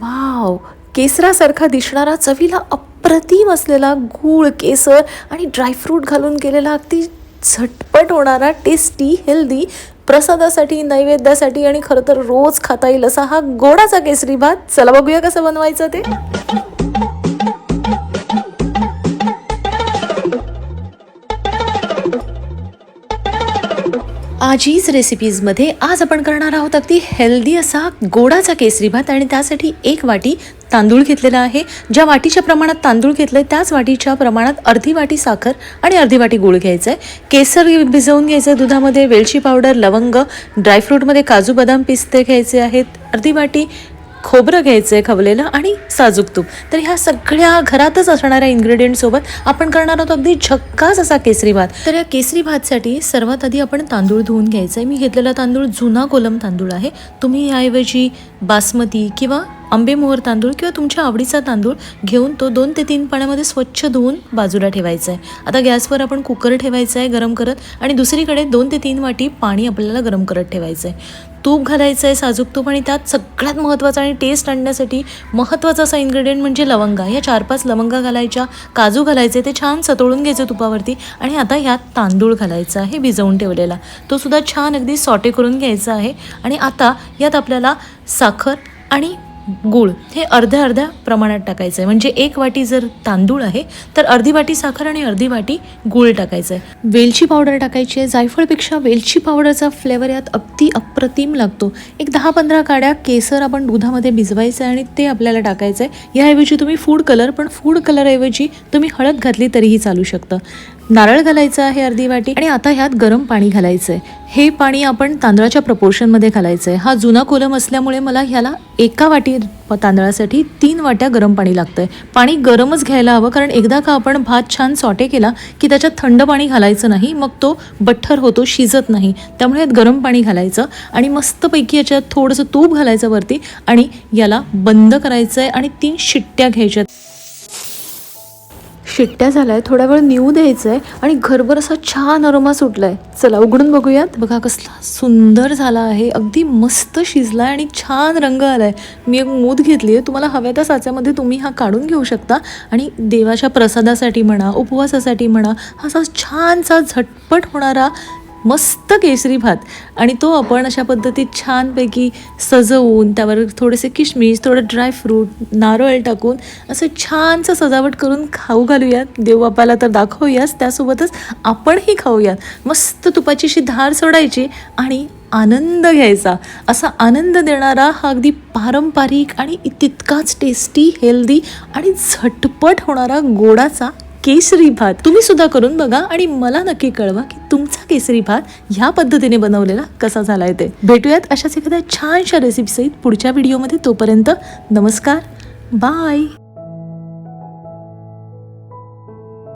Wow केसरासारखा दिसणारा चवीला अप्रतिम असलेला गूळ केसर आणि ड्रायफ्रूट घालून केलेला अगदी झटपट होणारा टेस्टी हेल्दी प्रसादासाठी नैवेद्यासाठी आणि खरं तर रोज खाता येईल असा हा गोडाचा केसरी भात. चला बघूया कसं बनवायचं ते. आजीज रेसिपीजमध्ये आज आपण करणार आहोत अगदी हेल्दी असा गोडाचा केसरी भात आणि त्यासाठी एक वाटी तांदूळ घेतलेला आहे. ज्या वाटीच्या प्रमाणात तांदूळ घेतलं त्याच वाटीच्या प्रमाणात अर्धी वाटी साखर आणि अर्धी वाटी गूळ घ्यायचं आहे केसर भिजवून घ्यायचं आहे दुधामध्ये वेलची पावडर लवंग ड्रायफ्रूटमध्ये काजू बदाम पिस्ते घ्यायचे आहेत. अर्धी वाटी खोबरं घ्यायचं आहे खवलेलं आणि साजूक तूप. तर ह्या सगळ्या घरातच असणाऱ्या इन्ग्रेडियंटसोबत आपण करणार आहोत अगदी झक्कास असा केसरी भात. तर या केसरी भातसाठी सर्वात आधी आपण तांदूळ धुवून घ्यायचा आहे मी घेतलेला तांदूळ जुना कोलम तांदूळ आहे. तुम्ही याऐवजी बासमती किंवा आंबेमोहर तांदूळ किंवा तुमच्या आवडीचा तांदूळ घेऊन तो दोन ते तीन पाण्यामध्ये स्वच्छ धुवून बाजूला ठेवायचा आहे आता गॅसवर आपण कुकर ठेवायचा आहे गरम करत आणि दुसरीकडे दोन ते तीन वाटी पाणी आपल्याला गरम करत ठेवायचं आहे तूप घालायचं आहे साजूक तूप आणि त्यात सगळ्यात महत्त्वाचा आणि टेस्ट आणण्यासाठी महत्त्वाचा असा इन्ग्रेडियंट म्हणजे लवंगा. ह्या चार पाच लवंगा घालायच्या काजू घालायचे ते छान सतळून घ्यायचं तुपावरती आणि आता ह्यात तांदूळ घालायचा आहे भिजवून ठेवलेला. तो सुद्धा छान अगदी सॉटे करून घ्यायचा आहे आणि आता यात आपल्याला साखर आणि गूळ हे अर्ध्या अर्ध्या प्रमाणात टाकायचं आहे म्हणजे एक वाटी जर तांदूळ आहे तर अर्धी वाटी साखर आणि अर्धी वाटी गूळ टाकायचं आहे वेलची पावडर टाकायची आहे. जायफळपेक्षा वेलची पावडरचा फ्लेवर यात अगदी अप्रतिम लागतो. एक दहा पंधरा काड्या केसर आपण दुधामध्ये भिजवायचं आहे आणि ते आपल्याला टाकायचं आहे याऐवजी तुम्ही फूड कलर पण फूड कलरऐवजी तुम्ही हळद घातली तरीही चालू शकतं. नारळ घालायचं आहे अर्धी वाटी आणि आता ह्यात गरम पाणी घालायचं आहे हे पाणी आपण तांदळाच्या प्रपोर्शनमध्ये घालायचं आहे हा जुना कोलम असल्यामुळे मला ह्याला एका वाटी तांदळासाठी तीन वाट्या गरम पाणी लागतं आहे पाणी गरमच घ्यायला हवं कारण एकदा का आपण भात छान सॉटे केला की त्याच्यात थंड पाणी घालायचं नाही मग तो बठ्ठर होतो शिजत नाही. त्यामुळे यात गरम पाणी घालायचं आणि मस्तपैकी याच्यात थोडंसं तूप घालायचं वरती आणि याला बंद करायचं आहे आणि तीन शिट्ट्या घ्यायच्या शिट्ट्या आहेत थोडा वेळ निऊ द्यायचं आहे आणि घरभर असा छान अरोमा सुटला आहे चला उघडून बघूयात. बघा कसला सुंदर झाला आहे अगदी मस्त शिजला आहे आणि छान रंग आलाय. मी एक मूद घेतली आहे तुम्हाला हव्या त्या साच्यामध्ये तुम्ही हा काढून घेऊ शकता. आणि देवाच्या प्रसादासाठी म्हणा उपवासासाठी म्हणा हा असा छानसा झटपट होणारा मस्त केसरी भात. आणि तो आपण अशा पद्धतीत छानपैकी सजवून त्यावर थोडेसे किशमिश थोडं ड्रायफ्रूट नारळ टाकून असं छानसं सजावट करून खाऊ घालूयात. देवबापाला तर दाखवूयाच त्यासोबतच आपणही खाऊयात. मस्त तुपाची अशी धार सोडायची आणि आनंद घ्यायचा. असा आनंद देणारा हा अगदी पारंपरिक आणि तितकाच टेस्टी हेल्दी आणि झटपट होणारा गोडाचा केसरी भात. तुम्ही सुद्धा करून बघा आणि मला नक्की कळवा की तुमचा केसरी भात ह्या पद्धतीने बनवलेला कसा झालाय ते. भेटूयात अशाच एखाद्या छानशा रेसिपीसहित पुढच्या व्हिडिओमध्ये तोपर्यंत नमस्कार. बाय